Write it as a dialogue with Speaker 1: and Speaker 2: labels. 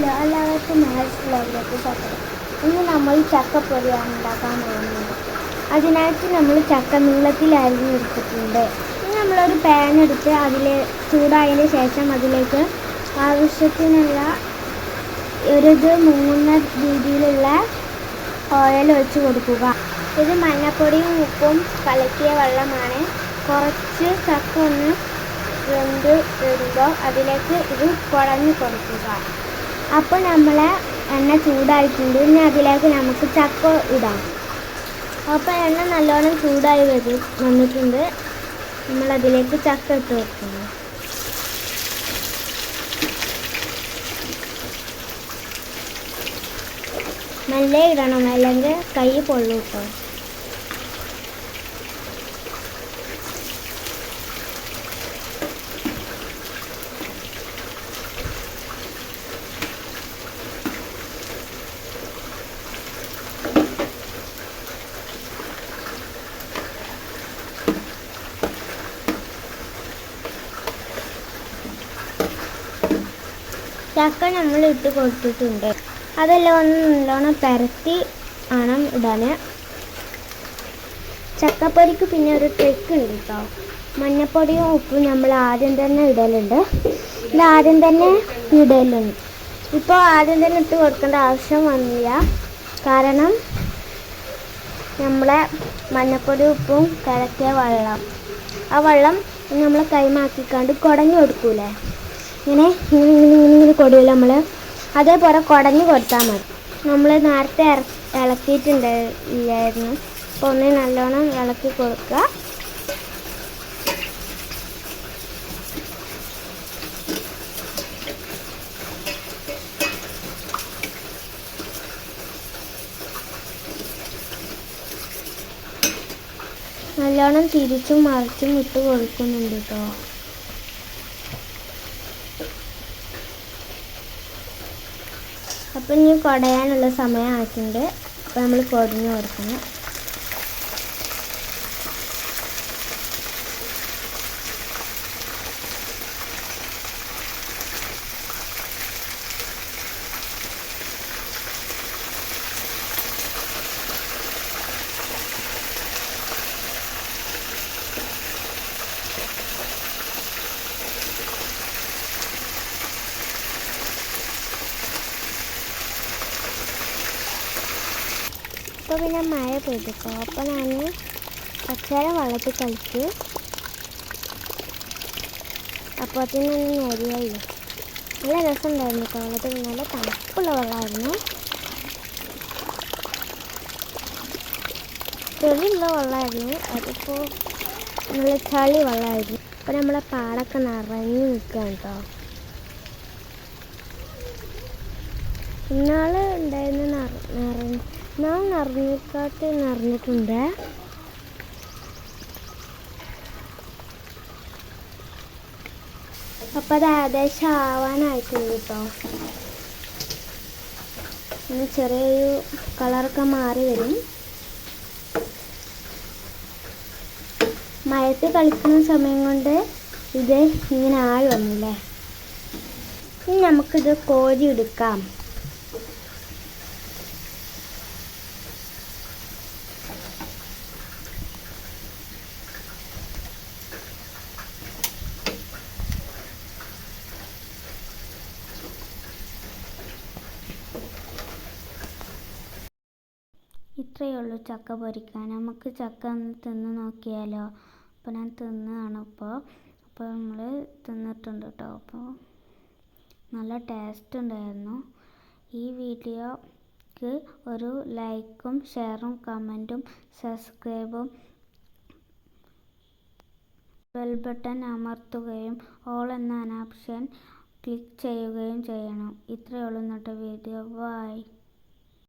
Speaker 1: Hello എല്ലാവർക്കും maths ബ്ലോഗിലേക്ക് സ്വാഗതം ഇന്ന് നമ്മൾ ചക്കപ്പൊരിയാണ് ഉണ്ടാക്കാൻ പോകുന്നത്. അതിനായിട്ട് നമ്മൾ ചക്ക നീളത്തിൽ അരിഞ്ഞ് എടുത്തിട്ടുണ്ട്. ഇനി നമ്മളൊരു പാൻ എടുത്ത് അതിൽ ചൂടായതിന് ശേഷം അതിലേക്ക് ആവശ്യത്തിനുള്ള ഒരു ഇത് മുങ്ങുന്ന രീതിയിലുള്ള ഓയിൽ വെച്ച് കൊടുക്കുക. ഇത് മഞ്ഞപ്പൊടിയും ഉപ്പും കലക്കിയ വെള്ളമാണ്. കുറച്ച് ചക്ക ഒന്ന് വെന്ത് വരുമ്പോൾ അതിലേക്ക് ഇത് കുഴഞ്ഞു കൊടുക്കുക. അപ്പോൾ നമ്മളെ എണ്ണ ചൂടായിട്ടുണ്ട്. ഇനി അതിലേക്ക് നമുക്ക് ചക്ക ഇടാം. അപ്പോൾ എണ്ണ നല്ലോണം ചൂടായി വരും വന്നിട്ടുണ്ട്. നമ്മളതിലേക്ക് ചക്ക ഇട്ട് വെക്കുന്നു. മെല്ലെ ഇടണം. അല്ലെങ്കിൽ കൈ പൊള്ളു ചക്ക നമ്മൾ ഇട്ട് കൊടുത്തിട്ടുണ്ട്. അതെല്ലാം ഒന്ന് നല്ലോണം പരത്തി വേണം ഇടാൻ. ചക്കപ്പൊരിക്ക് പിന്നെ ഒരു ട്രിക്ക് ഉണ്ട് കേട്ടോ. മഞ്ഞപ്പൊടിയും ഉപ്പും നമ്മൾ ആദ്യം തന്നെ ഇടലുണ്ട്. ഇത് ആദ്യം തന്നെ ഇടലുണ്ട്. ഇപ്പോൾ ആദ്യം തന്നെ ഇട്ട് കൊടുക്കേണ്ട ആവശ്യം വന്നില്ല. കാരണം നമ്മളെ മഞ്ഞപ്പൊടി ഉപ്പും കലക്കിയ വെള്ളം. ആ വെള്ളം നമ്മൾ കൈമാക്കിക്കാണ്ട് കുടഞ്ഞു കൊടുക്കൂലേ? ഇങ്ങനെ ഇങ്ങനെ ഇങ്ങനെ ഇങ്ങനെ ഇങ്ങനെ കൊടുക്കില്ല നമ്മൾ അതേപോലെ കുടഞ്ഞ് കൊടുത്താൽ മതി. നമ്മൾ നേരത്തെ ഇറ ഇളക്കിയിട്ടുണ്ട് ഇല്ലായിരുന്നു അപ്പോൾ ഒന്ന് നല്ലോണം ഇളക്കി കൊടുക്കുക. നല്ലോണം തിരിച്ചും മറിച്ചും ഇട്ട് കൊടുക്കുന്നുണ്ട് കേട്ടോ. അപ്പം ഇനി കുടയാനുള്ള സമയമായിട്ടുണ്ട് അപ്പോൾ അപ്പം നമ്മൾ കുടഞ്ഞു കൊടുക്കണം. അപ്പോൾ പിന്നെ മഴ പെയ്തിട്ടോ അപ്പോൾ ഞാൻ കുറച്ചേരം വെള്ളത്തിൽ കളിച്ച്. അപ്പോൾ അതിനൊന്ന് നേരിയായി. നല്ല രസമുണ്ടായിരുന്നു കേട്ടോ. വെള്ളത്തിൽ നല്ല തണുപ്പുള്ള വെള്ളമായിരുന്നു. ചെളിയുള്ള വെള്ളമായിരുന്നു. അതിപ്പോൾ നല്ല ചളി വെള്ളമായിരുന്നു. അപ്പോൾ നമ്മളെ പാടൊക്കെ നിറഞ്ഞു നിൽക്കുകയാണ് കേട്ടോ. ഇന്നാൾ ഉണ്ടായിരുന്ന നിറ നിറഞ്ഞു ഞാൻ നിറഞ്ഞിക്കാട്ട് നിറഞ്ഞിട്ടുണ്ട് അപ്പം അത് ഏകദേശം ആവാനായിട്ടുണ്ട് കേട്ടോ ഇനി ചെറിയൊരു കളറൊക്കെ മാറി വരും. മഴത്ത് കളിക്കുന്ന സമയം കൊണ്ട് ഇത് ഇങ്ങനെ ആയി വന്നില്ലേ ഇനി നമുക്കിത് കോരി എടുക്കാം. ഇത്രയേ ഉള്ളൂ ചക്ക പൊരിക്കാൻ. നമുക്ക് ചക്ക ഒന്ന് തിന്ന് നോക്കിയാലോ? അപ്പോൾ ഞാൻ തിന്നാണ് ഇപ്പോൾ അപ്പോൾ നമ്മൾ തിന്നിട്ടുണ്ട് കേട്ടോ. അപ്പോൾ നല്ല ടേസ്റ്റ് ഉണ്ടായിരുന്നു. ഈ വീഡിയോക്ക് ഒരു ലൈക്കും ഷെയറും കമന്റും സബ്സ്ക്രൈബും ബെൽ ബട്ടൺ അമർത്തുകയും ഓൾ എന്ന ഓപ്ഷൻ ക്ലിക്ക് ചെയ്യുകയും ചെയ്യണം. ഇത്രയേ ഉള്ളൂ എന്നിട്ട് വീഡിയോ ബൈ